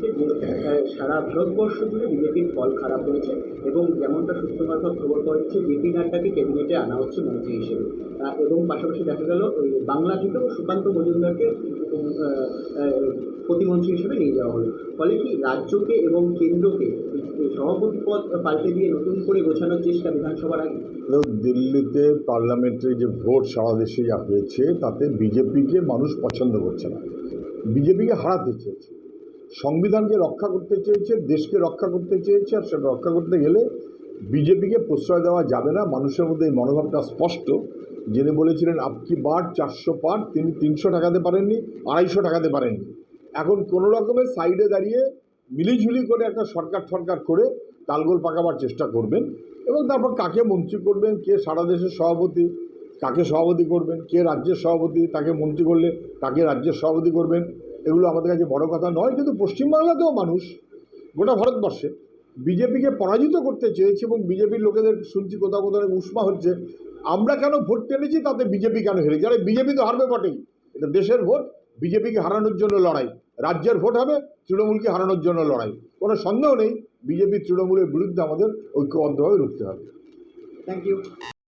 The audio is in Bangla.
যে সারা ভারতবর্ষ জুড়ে বিজেপির ফল খারাপ হয়েছে এবং যেমনটা সূত্র মারফত খবর পাওয়া যাচ্ছে জেপি নাড্ডাকে ক্যাবিনেটে আনা হচ্ছে মন্ত্রী হিসেবে। এবং পাশাপাশি দেখা গেল, ওই বাংলা থেকেও সুকান্ত মজুমদারকে প্রতিমন্ত্রী হিসেবে নিয়ে যাওয়া হলো। ফলে কি রাজ্যকে এবং কেন্দ্রকে সভাপতি পদ পাল্টে দিয়ে নতুন করে গোছানোর চেষ্টা বিধানসভার আগে? দিল্লিতে পার্লামেন্টারি যে ভোট সারা দেশে যা হয়েছে, তাতে বিজেপিকে মানুষ পছন্দ করছে না। বিজেপিকে হারাতে চেয়েছে। সংবিধানকে রক্ষা করতে চেয়েছে, দেশকে রক্ষা করতে চেয়েছে, আর সেটা রক্ষা করতে গেলে বিজেপিকে প্রশ্রয় দেওয়া যাবে না। মানুষের মধ্যে এই মনোভাবটা স্পষ্ট। যিনি বলেছিলেন আপকি বার চারশো পার তিনি তিনশো টাকাতে পারেননি, আড়াইশো টাকাতে পারেননি। এখন কোনো রকমের সাইডে দাঁড়িয়ে মিলিঝুলি করে একটা সরকার সরকার করে তালগোল পাকাবার চেষ্টা করবেন এবং তারপর কাকে মন্ত্রী করবেন, কে সারা দেশের সভাপতি, কাকে সভাপতি করবেন, কে রাজ্যের সভাপতি, তাকে মন্ত্রী করলে তাকে রাজ্যের সভাপতি করবেন। এগুলো আমাদের কাছে বড় কথা নয়, কিন্তু পশ্চিমবাংলাতেও মানুষ গোটা ভারতবর্ষে বিজেপিকে পরাজিত করতে চেয়েছে এবং বিজেপির লোকেদের শুনছি কোথাও কোথাও উষ্মা হচ্ছে। আমরা কেন ভোট টেনেছি তাতে বিজেপি কেন হেরেছে? আরে বিজেপি তো হারবে বটেই। এটা দেশের ভোট, বিজেপিকে হারানোর জন্য লড়াই। রাজ্যের ভোট হবে, তৃণমূলকে হারানোর জন্য লড়াই। কোনো সন্দেহ নেই, বিজেপি তৃণমূলের বিরুদ্ধে আমাদের ঐক্যবদ্ধভাবে রুখতে হবে। Thank you